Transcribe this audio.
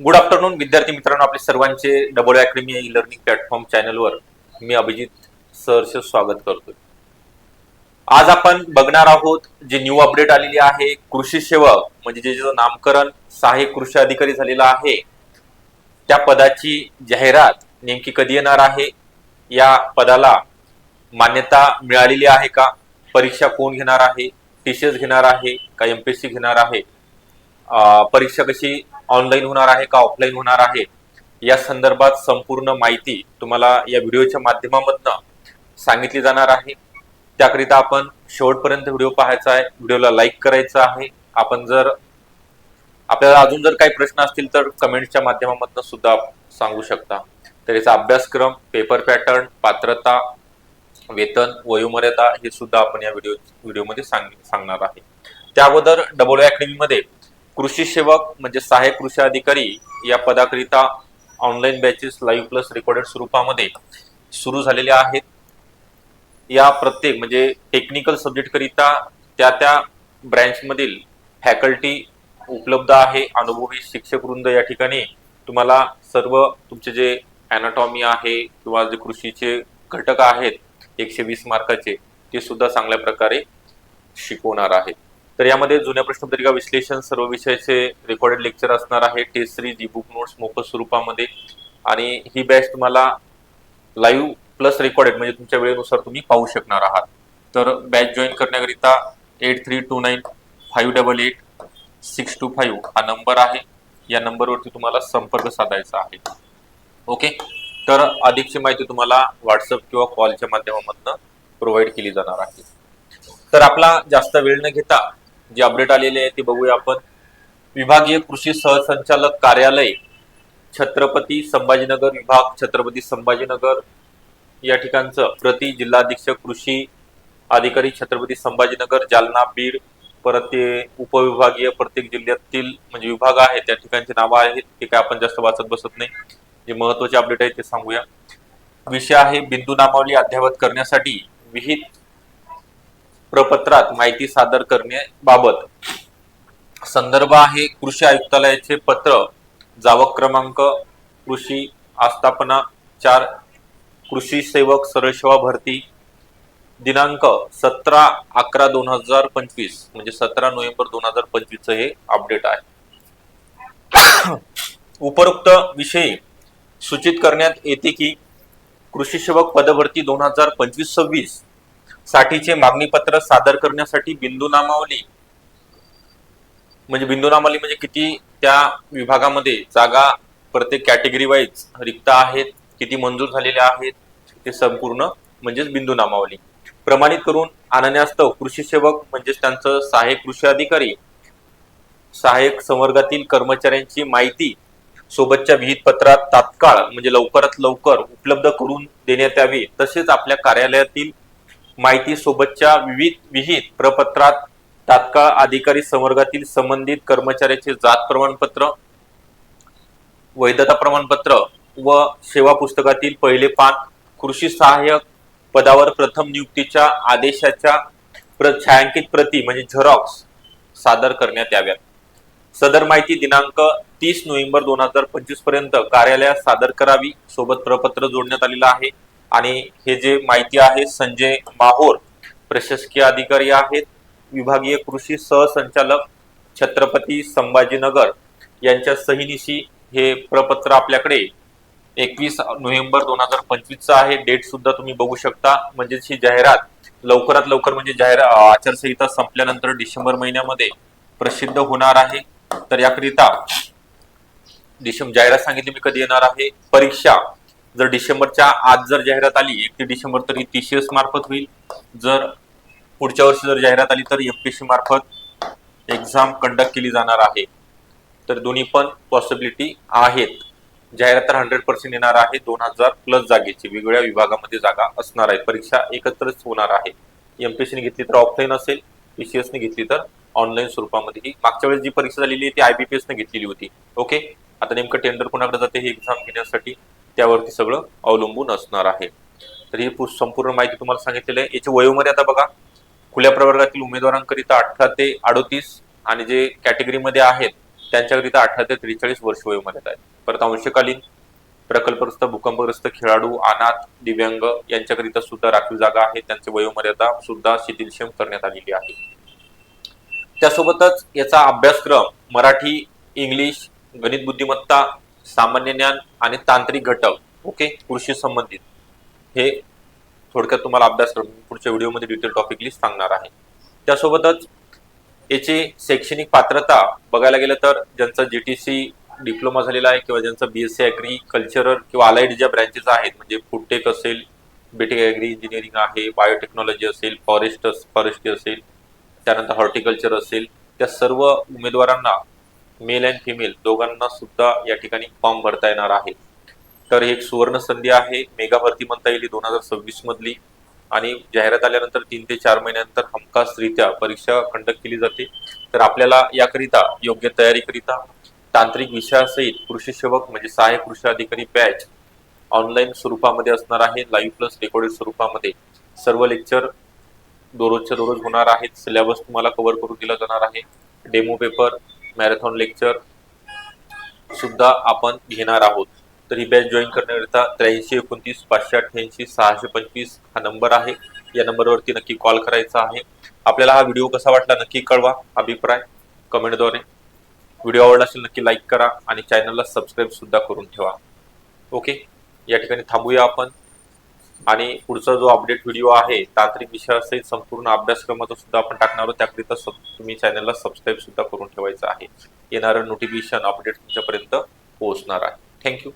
Good afternoon विद्यार्थी मित्रांनो आपले सर्वांचे double academy e learning platform चॅनलवर मी अभिजित सरचं स्वागत करतोय. आज आपण बघणार आहोत जे न्यू अपडेट आलेली आहे कृषी सेवक म्हणजे जे ज्याचं नामकरण सहाय्यक कृषी अधिकारी झालेला आहे त्या पदाची जाहिरात नेमकी कधी येणार आहे या पदाला मान्यता मिळालेली आहे का? परीक्षा कोण घेणार आहे? टीसीएस घेणार आहे का? एमपीएससी घेणार आहे? परीक्षा कशी ऑनलाईन होणार आहे का ऑफलाईन होणार आहे? या संदर्भात संपूर्ण माहिती तुम्हाला या व्हिडिओच्या माध्यमामधनं सांगितली जाणार आहे. त्याकरिता आपण शेवटपर्यंत व्हिडिओ पाहायचा आहे. व्हिडिओला लाईक करायचा आहे. आपण जर आपल्याला अजून जर काही प्रश्न असतील तर कमेंटच्या माध्यमामधनं सुद्धा सांगू शकता. तर याचा अभ्यासक्रम पेपर पॅटर्न पात्रता वेतन वयोमर्यादा हे सुद्धा आपण या व्हिडिओ व्हिडिओमध्ये सांग सांगणार आहे. त्या अगोदर डबल अकॅडमीमध्ये कृषी सेवक म्हणजे सहाय्यक कृषी अधिकारी या पदाकरिता online batches live plus recorded स्वरूपामध्ये सुरू झालेल्या आहेत. या प्रत्येक म्हणजे टेक्निकल सब्जेक्ट करिता त्या त्या ब्रँचमधील फॅकल्टी उपलब्ध आहे. अनुभवी शिक्षक वृंद या ठिकाणी तुम्हाला सर्व तुमचे जे ॲनाटॉमी आहे किंवा जे कृषीचे घटक आहेत एकशे वीस मार्काचे ते सुद्धा चांगल्या प्रकारे शिकवणार आहेत. तर यामध्ये जुन्या प्रश्नपत्रिका विश्लेषण सर्व विषयाचे रेकॉर्डेड लेक्चर असणार आहे. Test series e book notes मोफत स्वरूपामध्ये. आणि ही बॅच तुम्हाला लाईव्ह प्लस रेकॉर्डेड म्हणजे तुमच्या वेळेनुसार तुम्ही पाहू शकणार आहात. तर बॅच जॉईन करण्याकरिता eight three two nine five double eight six two five हा नंबर आहे. या नंबरवरती तुम्हाला संपर्क साधायचा आहे. ओके तर अधिकची माहिती तुम्हाला व्हॉट्सअप किंवा कॉलच्या माध्यमामधनं प्रोव्हाइड केली जाणार आहे. तर आपला जास्त वेळ न घेता जे अपडेट आलेले आहे ते बघूया आपण. विभागीय कृषी सहसंचालक कार्यालय छत्रपती संभाजीनगर विभाग छत्रपती संभाजीनगर. या ठिकाणचं प्रति जिल्हाधीक्षक कृषी अधिकारी छत्रपती संभाजीनगर जालना बीड परत ते उपविभागीय प्रत्येक जिल्ह्यातील म्हणजे विभाग आहे त्या ठिकाणची नावं आहेत ते काय आपण जास्त वाचत बसत नाही. जे महत्त्वाचे अपडेट आहेत ते सांगूया. विषय आहे बिंदू नामावली अद्ययावत करण्यासाठी विहित प्रपत्रात माहिती सादर करण्याबाबत. संदर्भ आहे कृषी आयुक्तालयाचे पत्र जावक क्रमांक कृषी आस्थापना चार कृषी सेवक सरळ सेवा भरती दिनांक सतरा अकरा दोन हजार पंचवीस म्हणजे सतरा नोव्हेंबर दोन हजार पंचवीसचं हे अपडेट आहे. उपरोक्त विषयी सूचित करण्यात येते की कृषी सेवक पदभरती दोन हजार पंचवीस सव्वीस साठीचे मागणी पत्र सादर करण्यासाठी बिंदू नामावली म्हणजे बिंदू नामावली म्हणजे किती त्या विभागामध्ये जागा प्रत्येक कॅटेगरी वाईज रिक्त आहेत किती मंजूर झालेल्या आहेत ते संपूर्ण म्हणजेच बिंदू नामावली प्रमाणित करून आणण्यास्तव कृषी सेवक म्हणजेच त्यांचं सहाय्यक कृषी अधिकारी सहाय्यक संवर्गातील कर्मचाऱ्यांची माहिती सोबतच्या विहित पत्रात तात्काळ म्हणजे लवकरात लवकर उपलब्ध करून देण्यात यावी तसेच आपल्या कार्यालयातील माहिती सोबतच्या विविध विहित प्रपत्रात तात्काळ अधिकारी संवर्गातील संबंधित कर्मचाऱ्याचे जात प्रमाणपत्र वैधता प्रमाणपत्र व सेवा पुस्तकातील पहिले पान कृषी सहाय्यक पदावर प्रथम नियुक्तीच्या आदेशाच्या प्र छायांकित प्रती म्हणजे झेरॉक्स सादर करण्यात याव्यात. सदर माहिती दिनांक तीस नोव्हेंबर दोन हजार पंचवीसपर्यंत कार्यालयात सादर करावी. सोबत प्रपत्र जोडण्यात आलेलं आहे. आणि हे जे माहिती आहे संजय माहोर प्रशासकीय अधिकारी आहेत विभागीय कृषी सहसंचालक छत्रपती संभाजीनगर यांच्या सहीनिशी हे प्रपत्र आपल्याकडे एकवीस नोव्हेंबर दोन हजार पंचवीसचा आहे. डेट सुद्धा तुम्ही बघू शकता. म्हणजेच ही जाहिरात लवकरात लवकर म्हणजे जाहिर आचारसंहिता संपल्यानंतर डिसेंबर महिन्यामध्ये प्रसिद्ध होणार आहे. तर याकरिता डिसेंबर जाहिरात सांगितली मी कधी येणार आहे? परीक्षा जर डिसेंबरच्या आज जर जाहिरात आली एक ते डिसेंबर तरी टीसीएस मार्फत होईल. जर पुढच्या वर्षी जर जाहिरात आली तर एमपीसी मार्फत एक्झाम कंडक्ट केली जाणार आहे. तर दोन्ही पण पॉसिबिलिटी आहेत. जाहिरात तर हंड्रेड पर्सेंट येणार आहे दोन हजार प्लस जागेची. वेगवेगळ्या विभागामध्ये जागा असणार आहे. परीक्षा एकत्रच होणार आहे. एमपीएससीने घेतली तर ऑफलाईन असेल टी सी एसने घेतली तर ऑनलाईन स्वरूपामध्ये ही मागच्या वेळेस जी परीक्षा झालेली आहे ती आयबीपीएसने घेतलेली होती. ओके आता नेमकं टेंडर कोणाकडे जाते हे एक्झाम घेण्यासाठी त्यावरती सगळं अवलंबून असणार आहे. तर ही पु- संपूर्ण माहिती तुम्हाला सांगितलेली आहे. याची वयोमर्यादा बघा. खुल्या प्रवर्गातील उमेदवारांकरिता अठरा ते अडोतीस आणि जे कॅटेगरीमध्ये आहेत त्यांच्याकरिता अठरा ते त्रेचाळीस वर्ष वयोमर्यादा आहे परत अंशकालीन प्रकल्पग्रस्त भूकंपग्रस्त खेळाडू अनाथ दिव्यांग यांच्याकरिता सुद्धा राखीव जागा आहे. त्यांची वयोमर्यादा सुद्धा शिथिलक्षम करण्यात आलेली आहे. त्यासोबतच याचा अभ्यासक्रम मराठी इंग्लिश गणित बुद्धिमत्ता सामान्य ज्ञान आणि तांत्रिक घटक ओके कृषी संबंधित हे थोडक्यात तुम्हाला अभ्यासक्रम पुढच्या व्हिडिओमध्ये डिटेल टॉपिक लिस्ट सांगणार आहे. त्यासोबतच याची शैक्षणिक पात्रता बघायला गेलं तर ज्यांचा जी टी सी डिप्लोमा झालेला आहे किंवा ज्यांचा सी ॲग्री कल्चरल किंवा अलाइड ज्या ब्रँचेस आहेत म्हणजे फूडटेक असेल बीटेक ॲग्री इंजिनिअरिंग आहे बायोटेक्नॉलॉजी असेल फॉरेस्ट फॉरेस्ट्री असेल त्यानंतर हॉर्टिकल्चर असेल त्या सर्व उमेदवारांना मेल अँड फिमेल दोघांना सुद्धा या ठिकाणी फॉर्म भरता येणार आहे. तर ही एक सुवर्ण संधी आहे. मेगा भरती म्हणता येईल दोन हजार सव्वीस मधली. आणि जाहिरात आल्यानंतर तीन ते चार महिन्यानंतर हमखासरित्या परीक्षा कंडक्ट केली जाते. तर आपल्याला याकरिता योग्य तयारीकरिता तांत्रिक विषयासहित कृषी सेवक म्हणजे सहाय्यक कृषी अधिकारी बॅच ऑनलाईन स्वरूपामध्ये असणार आहे. लाईव्ह प्लस रेकॉर्डेड स्वरूपामध्ये सर्व लेक्चर दररोजच्या दररोज होणार आहेत. सिलेबस तुम्हाला कव्हर करून दिला जाणार आहे. डेमो पेपर मॅरेथॉन लेक्चर सुद्धा आपण घेणार आहोत. तर ही बॅच जॉईन करण्याकरिता त्र्याऐंशी एकोणतीस पाचशे अठ्ठ्याऐंशी सहाशे पंचवीस हा नंबर आहे. या नंबरवरती नक्की कॉल करायचा आहे. आपल्याला हा व्हिडिओ कसा वाटला नक्की कळवा अभिप्राय कमेंटद्वारे. व्हिडिओ आवडला असेल नक्की लाईक करा आणि चॅनलला सबस्क्राईब सुद्धा करून ठेवा. ओके या ठिकाणी थांबूया आपण. आणि पुढचा जो अपडेट व्हिडिओ आहे तांत्रिक विषयासहित संपूर्ण अभ्यासक्रमाचा सुद्धा आपण टाकणार आहोत. त्याकरिता सब तुम्ही चॅनलला सबस्क्राईब सुद्धा करून ठेवायचं आहे. येणारं नोटिफिकेशन अपडेट तुमच्यापर्यंत पोहोचणार आहे. थँक्यू